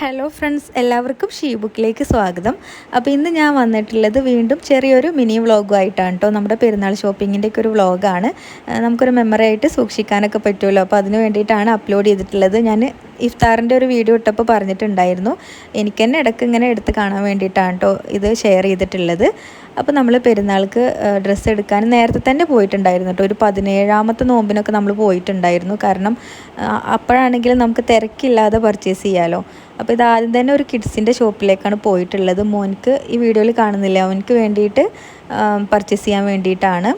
Hello friends എല്ലാവർക്കും she ബുക്കിലേക്ക് സ്വാഗതം. അപ്പോൾ ഇന്ന് ഞാൻ വന്നിട്ടുള്ളത് വീണ്ടും ചെറിയൊരു മിനി വ്ളോഗുമായിട്ടാണ് കേട്ടോ. നമ്മുടെ പെരുന്നാൾ ഷോപ്പിങ്ങിന്റെ ഒക്കെ ഒരു വ്ളോഗാണ് നമുക്കൊരു മെമ്മറി ആയിട്ട് സൂക്ഷിക്കാനൊക്കെ പറ്റുമല്ലോ. അപ്പോൾ അതിന് വേണ്ടിയിട്ടാണ് അപ്ലോഡ് ചെയ്തിട്ടുള്ളത്. ഞാൻ ഇഫ്താറിന്റെ ഒരു വീഡിയോ ഇട്ടപ്പോൾ പറഞ്ഞിട്ടുണ്ടായിരുന്നു. എനിക്ക് തന്നെ ഇടയ്ക്ക് ഇങ്ങനെ എടുത്ത് കാണാൻ വേണ്ടിയിട്ടാണ് കേട്ടോ ഇത് ഷെയർ ചെയ്തിട്ടുള്ളത്. അപ്പോൾ നമ്മൾ പെരുന്നാൾക്ക് ഡ്രസ്സ് എടുക്കാൻ നേരത്തെ തന്നെ പോയിട്ടുണ്ടായിരുന്നു കേട്ടോ. ഒരു പതിനേഴാമത്തെ നോമ്പിനൊക്കെ നമ്മൾ പോയിട്ടുണ്ടായിരുന്നു. കാരണം അപ്പോഴാണെങ്കിൽ നമുക്ക് തിരക്കില്ലാതെ പർച്ചേസ് ചെയ്യാമല്ലോ അപ്പോൾ ഇത് ആദ്യം തന്നെ ഒരു കിഡ്സിന്റെ ഷോപ്പിലേക്കാണ് പോയിട്ടുള്ളത്. മോനിക്ക് ഈ വീഡിയോയിൽ കാണുന്നില്ല? അവനക്ക് വേണ്ടിയിട്ട് പർച്ചേസ് ചെയ്യാൻ വേണ്ടിയിട്ടാണ്.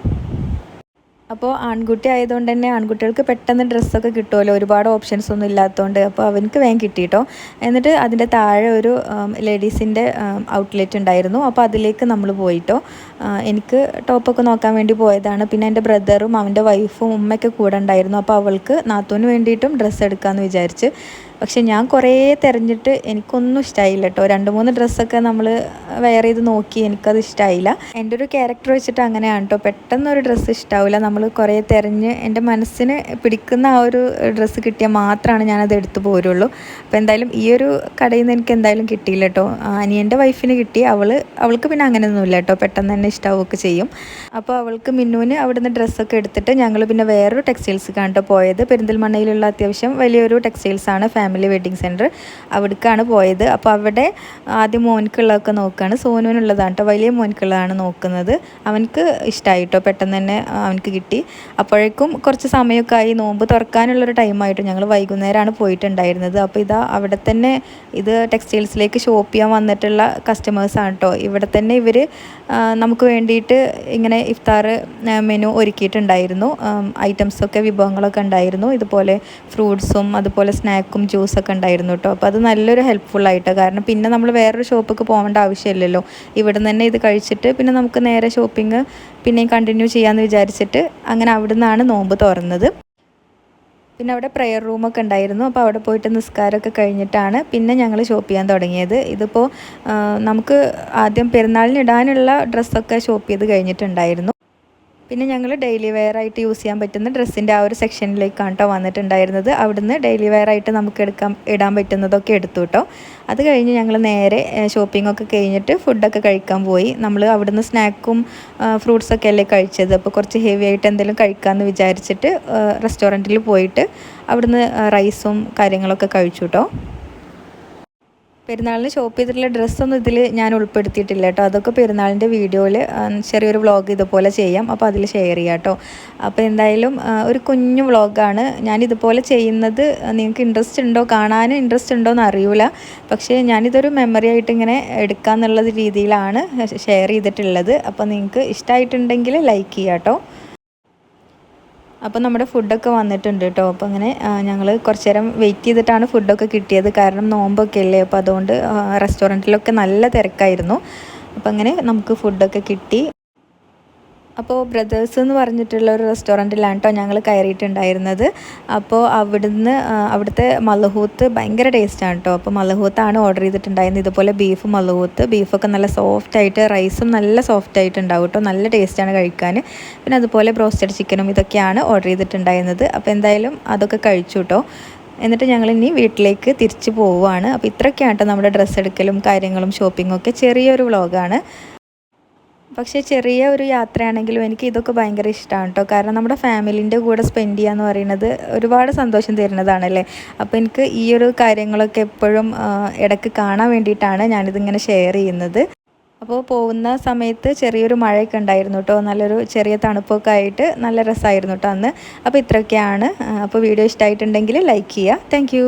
അപ്പോൾ ആൺകുട്ടി ആയതുകൊണ്ട് തന്നെ ആൺകുട്ടികൾക്ക് പെട്ടെന്ന് ഡ്രസ്സൊക്കെ കിട്ടുമല്ലോ. ഒരുപാട് ഓപ്ഷൻസ് ഒന്നും ഇല്ലാത്തതുകൊണ്ട് അപ്പോൾ അവനക്ക് വേഗം കിട്ടിയിട്ടോ. എന്നിട്ട് അതിന്റെ താഴെ ഒരു ലേഡീസിന്റെ ഔട്ട്ലെറ്റ് ഉണ്ടായിരുന്നു. അപ്പോൾ അതിലേക്ക് നമ്മൾ പോയിട്ടോ. എനിക്ക് ടോപ്പൊക്കെ നോക്കാൻ വേണ്ടി പോയതാണ്. പിന്നെ എന്റെ ബ്രദറും അവന്റെ വൈഫും ഉമ്മയൊക്കെ കൂടെ ഉണ്ടായിരുന്നു. അപ്പോൾ അവൾക്ക് നാത്തൂന് വേണ്ടിയിട്ടും ഡ്രസ്സ് എടുക്കാമെന്ന് വിചാരിച്ച്. പക്ഷെ ഞാൻ കുറേ തിരഞ്ഞിട്ട് എനിക്കൊന്നും ഇഷ്ടമായില്ല കേട്ടോ. രണ്ട് മൂന്ന് ഡ്രസ്സൊക്കെ നമ്മൾ വെയർ ചെയ്ത് നോക്കി എനിക്കത് ഇഷ്ടമായില്ല എന്റെ ഒരു ക്യാരക്ടർ വെച്ചിട്ട് അങ്ങനെയാണ് കേട്ടോ. പെട്ടെന്ന് ഒരു ഡ്രസ്സ് ഇഷ്ടാവില്ല നമ്മൾ കുറേ തിരഞ്ഞ് എന്റെ മനസ്സിന് പിടിക്കുന്ന ആ ഒരു ഡ്രസ്സ് കിട്ടിയാൽ മാത്രമാണ് ഞാനത് എടുത്തു പോരുള്ളൂ. അപ്പോൾ എന്തായാലും ഈ ഒരു കടയിൽ നിന്ന് എനിക്ക് എന്തായാലും കിട്ടിയില്ല കേട്ടോ. അനിയന്റെ വൈഫിന് കിട്ടി. അവൾ അവൾക്ക് പിന്നെ അങ്ങനെയൊന്നുമില്ല കേട്ടോ. പെട്ടെന്ന് തന്നെ ഇഷ്ടാവുകയൊക്കെ ചെയ്യും. അപ്പോൾ അവൾക്ക് മിന്നുവിന് അവിടുന്ന് ഡ്രസ്സൊക്കെ എടുത്തിട്ട് ഞങ്ങൾ പിന്നെ വേറൊരു ടെക്സ്റ്റൈൽസ് കണ്ടോ പോയത്. പെരിന്തൽമണ്ണയിലുള്ള അത്യാവശ്യം വലിയൊരു ടെക്സ്റ്റൈൽസാണ് ഫാമിലി ഫാമിലി വെഡിങ് സെന്റർ അവിടേക്കാണ് പോയത്. അപ്പോൾ അവിടെ ആദ്യം മോനിക്കുള്ളതൊക്കെ നോക്കുകയാണ് സോനുവിനുള്ളതാണ് കേട്ടോ വലിയ മോനിക്കുള്ളതാണ് നോക്കുന്നത്. അവനക്ക് ഇഷ്ടമായി കേട്ടോ പെട്ടെന്ന് തന്നെ അവനക്ക് കിട്ടി. അപ്പോഴേക്കും കുറച്ച് സമയമൊക്കെ ആയി. നോമ്പ് തുറക്കാനുള്ളൊരു ടൈമായിട്ട് ഞങ്ങൾ വൈകുന്നേരമാണ് പോയിട്ടുണ്ടായിരുന്നത്. അപ്പോൾ ഇതാ അവിടെ തന്നെ ഇത് ടെക്സ്റ്റൈൽസിലേക്ക് ഷോപ്പ് ചെയ്യാൻ വന്നിട്ടുള്ള കസ്റ്റമേഴ്സാണ് കേട്ടോ ഇവിടെ തന്നെ ഇവർ നമുക്ക് വേണ്ടിയിട്ട് ഇങ്ങനെ ഇഫ്താർ മെനു ഒരുക്കിയിട്ടുണ്ടായിരുന്നു. ഐറ്റംസൊക്കെ വിഭവങ്ങളൊക്കെ ഉണ്ടായിരുന്നു. ഇതുപോലെ ഫ്രൂട്ട്സും അതുപോലെ സ്നാക്കും ജ്യൂസൊക്കെ ഉണ്ടായിരുന്നു കേട്ടോ. അപ്പോൾ അത് നല്ലൊരു ഹെൽപ്ഫുള്ളായിട്ട് കാരണം പിന്നെ നമ്മൾ വേറൊരു ഷോപ്പിലേക്ക് പോകേണ്ട ആവശ്യമില്ലല്ലോ. ഇവിടെ തന്നെ ഇത് കഴിച്ചിട്ട് പിന്നെ നമുക്ക് നേരെ ഷോപ്പിംഗ് പിന്നെയും കണ്ടിന്യൂ ചെയ്യാമെന്ന് വിചാരിച്ചിട്ട് അങ്ങനെ അവിടെ നിന്നാണ് നോമ്പ് തുറന്നത്. പിന്നെ അവിടെ പ്രെയർ റൂമൊക്കെ ഉണ്ടായിരുന്നു. അപ്പോൾ അവിടെ പോയിട്ട് നിസ്കാരമൊക്കെ കഴിഞ്ഞിട്ടാണ് പിന്നെ ഞങ്ങൾ ഷോപ്പ് ചെയ്യാൻ തുടങ്ങിയത്. ഇതിപ്പോൾ നമുക്ക് ആദ്യം പെരുന്നാളിന് ഇടാനുള്ള ഡ്രസ്സൊക്കെ ഷോപ്പ് ചെയ്ത് കഴിഞ്ഞിട്ടുണ്ടായിരുന്നു. പിന്നെ ഞങ്ങൾ ഡെയിലി വെയർ ആയിട്ട് യൂസ് ചെയ്യാൻ പറ്റുന്ന ഡ്രസ്സിന്റെ ആ ഒരു സെക്ഷനിലേക്കാണ് കേട്ടോ വന്നിട്ടുണ്ടായിരുന്നത്. അവിടുന്ന് ഡെയിലി വെയർ ആയിട്ട് നമുക്ക് എടുക്കാൻ ഇടാൻ പറ്റുന്നതൊക്കെ എടുത്തു കേട്ടോ അത് കഴിഞ്ഞ് ഞങ്ങൾ നേരെ ഷോപ്പിംഗ് ഒക്കെ കഴിഞ്ഞിട്ട് ഫുഡൊക്കെ കഴിക്കാൻ പോയി. നമ്മൾ അവിടുന്ന് സ്നാക്കും ഫ്രൂട്ട്സൊക്കെ അല്ലേ കഴിച്ചത്? അപ്പോൾ കുറച്ച് ഹെവി ആയിട്ട് എന്തെങ്കിലും കഴിക്കാമെന്ന് വിചാരിച്ചിട്ട് റെസ്റ്റോറന്റിൽ പോയിട്ട് അവിടുന്ന് റൈസും കാര്യങ്ങളൊക്കെ കഴിച്ചു കേട്ടോ പെരുന്നാളിന് ഷോപ്പ് ചെയ്തിട്ടുള്ള ഡ്രസ്സൊന്നും ഇതിൽ ഞാൻ ഉൾപ്പെടുത്തിയിട്ടില്ല കേട്ടോ. അതൊക്കെ പെരുന്നാളിന്റെ വീഡിയോയിൽ ചെറിയൊരു വ്ളോഗ് ഇതുപോലെ ചെയ്യാം. അപ്പോൾ അതിൽ ഷെയർ ചെയ്യാം കേട്ടോ. അപ്പോൾ എന്തായാലും ഒരു കുഞ്ഞു വ്ളോഗാണ് ഞാൻ ഇതുപോലെ ചെയ്യുന്നത് നിങ്ങൾക്ക് ഇൻട്രസ്റ്റ് ഉണ്ടോ? കാണാനും ഇൻട്രസ്റ്റ് ഉണ്ടോ എന്ന് അറിയില്ല പക്ഷേ ഞാനിതൊരു മെമ്മറി ആയിട്ട് ഇങ്ങനെ എടുക്കാമെന്നുള്ള രീതിയിലാണ് ഷെയർ ചെയ്തിട്ടുള്ളത്. അപ്പോൾ നിങ്ങൾക്ക് ഇഷ്ടമായിട്ടുണ്ടെങ്കിൽ ലൈക്ക് ചെയ്യാം കേട്ടോ. അപ്പോൾ നമ്മുടെ ഫുഡൊക്കെ വന്നിട്ടുണ്ട് കേട്ടോ അപ്പോൾ അങ്ങനെ ഞങ്ങൾ കുറച്ച് നേരം വെയിറ്റ് ചെയ്തിട്ടാണ് ഫുഡൊക്കെ കിട്ടിയത്. കാരണം നോമ്പൊക്കെ അല്ലേ? അപ്പോൾ അതുകൊണ്ട് റെസ്റ്റോറന്റിലൊക്കെ നല്ല തിരക്കായിരുന്നു. അപ്പോൾ അങ്ങനെ നമുക്ക് ഫുഡൊക്കെ കിട്ടി. അപ്പോൾ ബ്രദേഴ്സ് എന്ന് പറഞ്ഞിട്ടുള്ള ഒരു റെസ്റ്റോറന്റിലാണ് കേട്ടോ ഞങ്ങൾ കയറിയിട്ടുണ്ടായിരുന്നത്. അപ്പോൾ അവിടുന്ന് അവിടുത്തെ മലഹൂത്ത് ഭയങ്കര ടേസ്റ്റാണ് കേട്ടോ. അപ്പോൾ മലഹൂത്താണ് ഓർഡർ ചെയ്തിട്ടുണ്ടായിരുന്നത്. ഇതുപോലെ ബീഫ് മലഹൂത്ത്. ബീഫൊക്കെ നല്ല സോഫ്റ്റ് ആയിട്ട് റൈസും നല്ല സോഫ്റ്റ് ആയിട്ട് ഉണ്ടാവും കേട്ടോ. നല്ല ടേസ്റ്റാണ് കഴിക്കാൻ. പിന്നെ അതുപോലെ ബ്രോസ്റ്റഡ് ചിക്കനും ഇതൊക്കെയാണ് ഓർഡർ ചെയ്തിട്ടുണ്ടായിരുന്നത്. അപ്പോൾ എന്തായാലും അതൊക്കെ കഴിച്ചു കേട്ടോ. എന്നിട്ട് ഞങ്ങൾ ഇനി വീട്ടിലേക്ക് തിരിച്ചു പോവുകയാണ്. അപ്പോൾ ഇത്രയൊക്കെയാണ് കേട്ടോ നമ്മുടെ ഡ്രസ്സ് എടുക്കലും കാര്യങ്ങളും ഷോപ്പിങ്ങും ഒക്കെ ചെറിയൊരു വ്ളോഗാണ് പക്ഷേ ചെറിയ ഒരു യാത്രയാണെങ്കിലും എനിക്ക് ഇതൊക്കെ ഭയങ്കര ഇഷ്ടമാണ് കേട്ടോ. കാരണം നമ്മുടെ ഫാമിലിന്റെ കൂടെ സ്പെൻഡ് ചെയ്യുക എന്ന് പറയുന്നത് ഒരുപാട് സന്തോഷം തരുന്നതാണല്ലേ? അപ്പോൾ എനിക്ക് ഈ ഒരു കാര്യങ്ങളൊക്കെ എപ്പോഴും ഇടയ്ക്ക് കാണാൻ വേണ്ടിയിട്ടാണ് ഞാനിതിങ്ങനെ ഷെയർ ചെയ്യുന്നത്. അപ്പോൾ പോകുന്ന സമയത്ത് ചെറിയൊരു മഴയൊക്കെ ഉണ്ടായിരുന്നു കേട്ടോ. നല്ലൊരു ചെറിയ തണുപ്പൊക്കെ ആയിട്ട് നല്ല രസമായിരുന്നു കേട്ടോ അന്ന്. അപ്പോൾ ഇത്രയൊക്കെയാണ്. അപ്പോൾ വീഡിയോ ഇഷ്ടമായിട്ടുണ്ടെങ്കിൽ ലൈക്ക് ചെയ്യുക. താങ്ക്